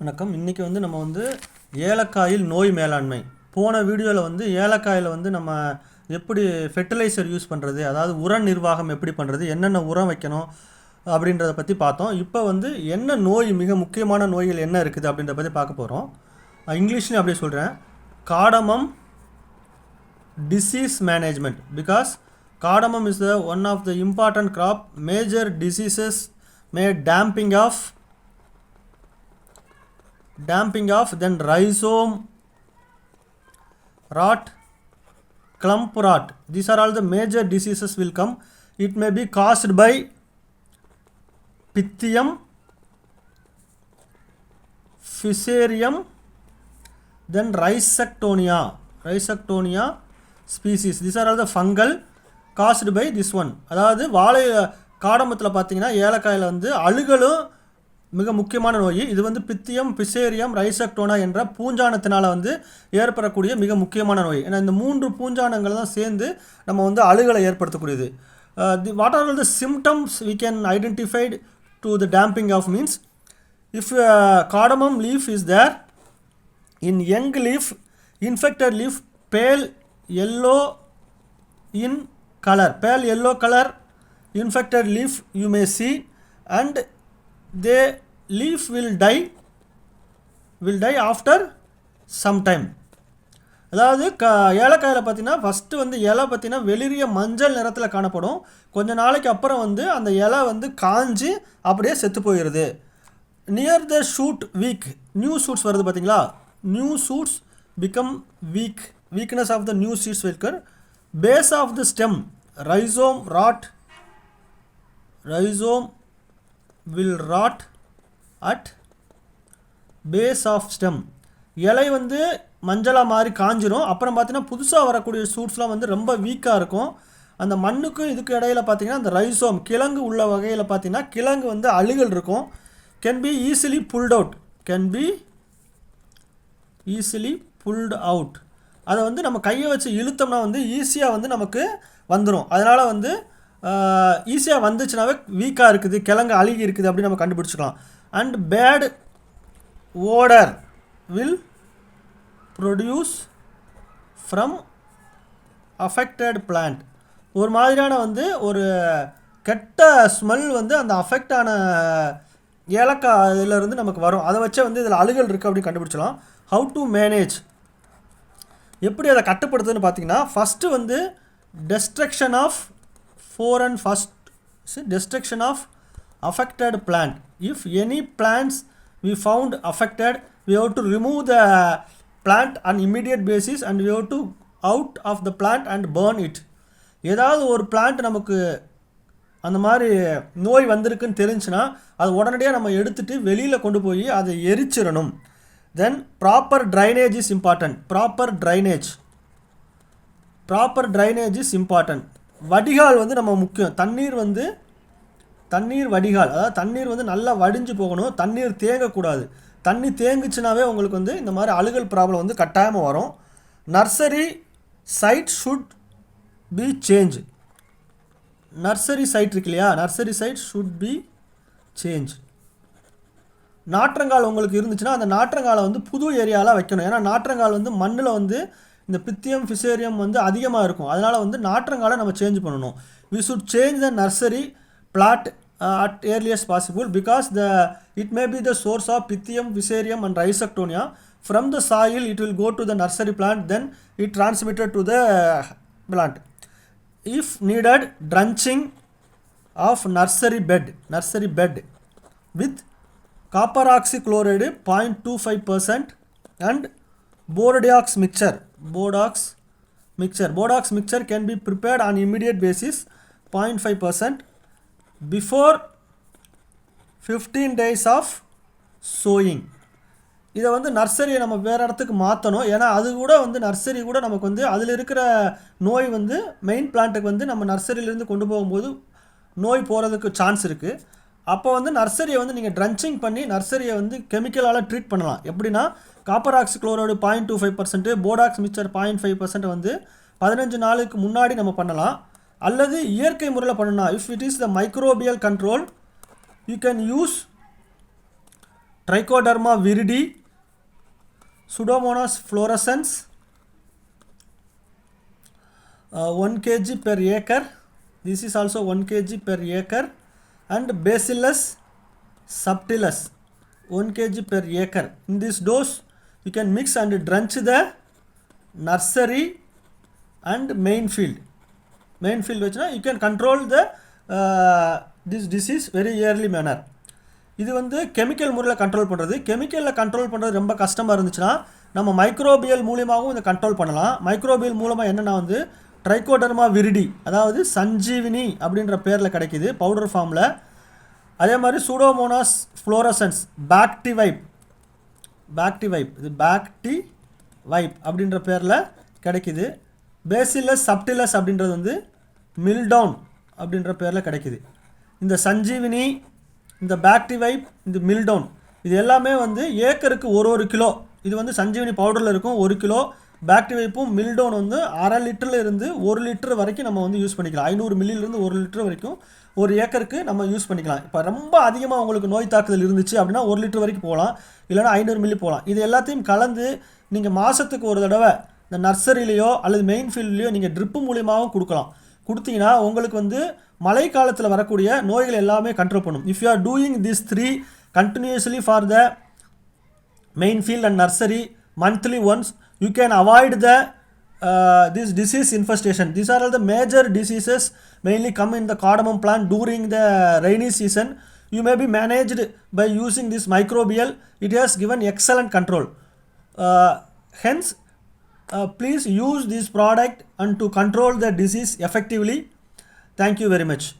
வணக்கம். இன்றைக்கி வந்து நம்ம வந்து ஏலக்காயில் நோய் மேலாண்மை. போன வீடியோவில் வந்து ஏலக்காயில் வந்து நம்ம எப்படி ஃபெர்டிலைசர் யூஸ் பண்ணுறது அதாவது உர நிர்வாகம் எப்படி பண்ணுறது என்னென்ன உரம் வைக்கணும் அப்படின்றத பற்றி பார்த்தோம். இப்போ வந்து என்ன நோய் மிக முக்கியமான நோய்கள் என்ன இருக்குது அப்படின்றத பற்றி பார்க்க போகிறோம் இங்கிலீஷ்லேயும் அப்படியே சொல்கிறேன் cardamom disease management because cardamom is the one of the important crop major diseases may damping of damping of then rhizome rot clump rot these are all the major diseases will come it may be caused by pythium fusarium then rhizoctonia rhizoctonia species these are all the fungal caused by this one அதாவது வாழை காடமத்தில் பார்த்தீங்கன்னா ஏலக்காயில் வந்து அழுகலும் மிக முக்கியமான நோய். இது வந்து பித்தியம் பிசேரியம் ரைசக்டோனா என்ற பூஞ்சானத்தினால வந்து ஏற்படக்கூடிய மிக முக்கியமான நோய். ஏன்னா இந்த மூன்று பூஞ்சானங்கள் தான் சேர்ந்து நம்ம வந்து அழுகலை ஏற்படுத்தக்கூடியது. The what are the symptoms we can identified to the damping of means if cardamom leaf is there in young leaf infected leaf pale yellow in colour pale yellow colour infected leaf you may see and they leaf will die will die after some time அதாவது க ஏலக்காயில் பார்த்தீங்கன்னா first வந்து இலை பார்த்தீங்கன்னா வெளிரிய மஞ்சள் நிறத்தில் காணப்படும். கொஞ்ச நாளைக்கு அப்புறம் வந்து அந்த இலை வந்து காஞ்சு அப்படியே செத்து போயிடுது. Near the shoot weak new shoots வருது பார்த்தீங்களா? New shoots become weak weakness of the new seeds walker base of the stem rhizome rot rhizome will rot at base of stem இலை வந்து மஞ்சளாக மாதிரி காஞ்சிரும். அப்புறம் பார்த்தீங்கன்னா புதுசாக வரக்கூடிய சூட்ஸ்லாம் வந்து ரொம்ப வீக்காக இருக்கும். அந்த மண்ணுக்கும் இதுக்கு இடையில பார்த்தீங்கன்னா அந்த ரைசோம் கிழங்கு உள்ள வகையில் பார்த்தீங்கன்னா கிழங்கு வந்து அழுகல் இருக்கும். Can be easily pulled out can be easily pulled out அதை வந்து நம்ம கையை வச்சு இழுத்தோம்னா வந்து ஈஸியாக வந்து நமக்கு வந்துடும் அதனால் வந்து ஈஸியாக வந்துச்சுனாவே வீக்காக இருக்குது கிழங்கு அழுகி இருக்குது அப்படின்னு நம்ம கண்டுபிடிச்சிக்கலாம். And bad odour will produce from affected plant ஒரு மாதிரியான வந்து ஒரு கெட்ட ஸ்மெல் வந்து அந்த அஃபெக்ட் ஆன ஏலக்காய் இதிலேருந்து நமக்கு வரும். அதை வச்சே வந்து இதில் அழுகல் இருக்குது அப்படின்னு கண்டுபிடிச்சலாம் ஹவு டு மேனேஜ் எப்படி அதை கட்டுப்படுத்துதுன்னு பார்த்தீங்கன்னா ஃபஸ்ட்டு வந்து destruction of four and first destruction of affected plant. If any plants we found affected we have to remove the plant on immediate basis and we have to out of the plant and burn it. ஏதாவது ஒரு plant நமக்கு அந்த மாதிரி நோய் வந்திருக்குன்னு தெரிஞ்சுன்னா அது உடனடியாக நம்ம எடுத்துகிட்டு வெளியில் கொண்டு போய் அதை எரிச்சிடணும். Then proper drainage is important proper drainage proper drainage is important வடிகால் வந்து நம்ம முக்கியம். தண்ணீர் வந்து தண்ணீர் வடிகால். அதாவது தண்ணீர் வந்து நல்லா வடிஞ்சு போகணும். தண்ணீர் தேங்கக்கூடாது. தண்ணி தேங்குச்சுனாவே உங்களுக்கு வந்து இந்த மாதிரி அழுகல் ப்ராப்ளம் வந்து கட்டாயமாக வரும். Nursery site should be change. Nursery site இருக்கு இல்லையா? Nursery site should be change. நாற்றங்கால் உங்களுக்கு இருந்துச்சுன்னா அந்த நாற்றங்காலை வந்து புது ஏரியாவில் வைக்கணும். ஏன்னா நாற்றங்கால் வந்து மண்ணில் வந்து இந்த பித்தியம் ஃபிசேரியம் வந்து அதிகமாக இருக்கும். அதனால் வந்து நாற்றங்காலை நம்ம சேஞ்ச் பண்ணணும். We should change the nursery plot at earliest possible because the it may be the source of Pythium Fusarium and Rhizoctonia from the soil it will go to the nursery plant then it transmitted to the plant nursery bed nursery bed with bed nursery bed with copper oxychloride 0.25% and Bordeaux mixture Bordeaux mixture can be prepared on immediate basis point five percent before fifteen days of sowing இதை வந்து நர்சரியை நம்ம வேறு இடத்துக்கு மாற்றணும் ஏன்னா அது கூட வந்து நர்சரி கூட நமக்கு வந்து அதில் இருக்கிற நோய் வந்து மெயின் பிளான்ட்டுக்கு வந்து நம்ம நர்சரியிலேருந்து கொண்டு போகும்போது நோய் போகிறதுக்கு சான்ஸ் இருக்குது அப்போ வந்து நர்சரியை வந்து நீங்கள் ட்ரன்ச்சிங் பண்ணி நர்சரியை வந்து கெமிக்கலால் ட்ரீட் பண்ணலாம். எப்படின்னா copper oxychloride point two five percent Bordeaux mixture point five percent வந்து பதினஞ்சு நாளுக்கு முன்னாடி நம்ம பண்ணலாம். அல்லது இயற்கை முறையில் பண்ணலாம் if it is the microbial control you can use Trichoderma viride Pseudomonas fluorescens one K G per acre this is also one K G per acre and bacillus subtilis 1 kg per acre in this dose you can mix and drench the nursery and main field main field வச்சுனா you can control the uh, this disease very early manner இது வந்து chemical முறையில் control பண்ணுறது கெமிக்கலில் control பண்ணுறது ரொம்ப கஷ்டமாக இருந்துச்சுன்னா நம்ம மைக்ரோபியல் மூலியமாகவும் இதை கண்ட்ரோல் பண்ணலாம் மைக்ரோபியல் மூலமாக என்னென்னா வந்து ட்ரைகோடர்மா விரிடி அதாவது சஞ்சீவினி அப்படின்ற பேரில் கிடைக்கிது பவுடர் ஃபார்மில் அதே மாதிரி சூடோமோனாஸ் ஃப்ளோரசன்ஸ் பேக்டி வைப் பேக்டி வைப் இது பேக்டி வைப் அப்படின்ற பேரில் கிடைக்கிது. பேசிலஸ் சப்டிலஸ் அப்படின்றது வந்து மில்டவுன் அப்படின்ற பேரில் கிடைக்கிது. இந்த சஞ்சீவினி இந்த பேக்டி வைப் இந்த மில்டவுன் இது எல்லாமே வந்து ஏக்கருக்கு ஒரு ஒரு கிலோ. இது வந்து சஞ்சீவினி பவுடரில் இருக்கும் ஒரு கிலோ. பேக்டி வைப்பும் மில்டோன் வந்து அரை லிட்டரில் இருந்து ஒரு லிட்டர் வரைக்கும் நம்ம வந்து யூஸ் பண்ணிக்கலாம். ஐநூறு மில்லியிலேருந்து ஒரு லிட்டர் வரைக்கும் ஒரு ஏக்கருக்கு நம்ம யூஸ் பண்ணிக்கலாம். இப்போ ரொம்ப அதிகமாக உங்களுக்கு நோய் தாக்குதல் இருந்துச்சு அப்படின்னா ஒரு லிட்டர் வரைக்கும் போகலாம். இல்லைனா ஐநூறு மில்லி போகலாம். இது எல்லாத்தையும் கலந்து நீங்கள் மாதத்துக்கு ஒரு தடவை இந்த நர்சரியிலையோ அல்லது மெயின் ஃபீல்ட்லேயோ நீங்கள் ட்ரிப்பு மூலியமாகவும் கொடுக்கலாம். கொடுத்தீங்கன்னா உங்களுக்கு வந்து மழை காலத்தில் வரக்கூடிய நோய்கள் எல்லாமே கண்ட்ரோல் பண்ணும். If you are doing this three continuously for the main field and nursery monthly once you can avoid the uh, this disease infestation. These are all the major diseases mainly come in the cardamom plant during the rainy season. You may be managed by using this microbial. It has given excellent control. Uh, hence uh, please use this product and to control the disease effectively. Thank you very much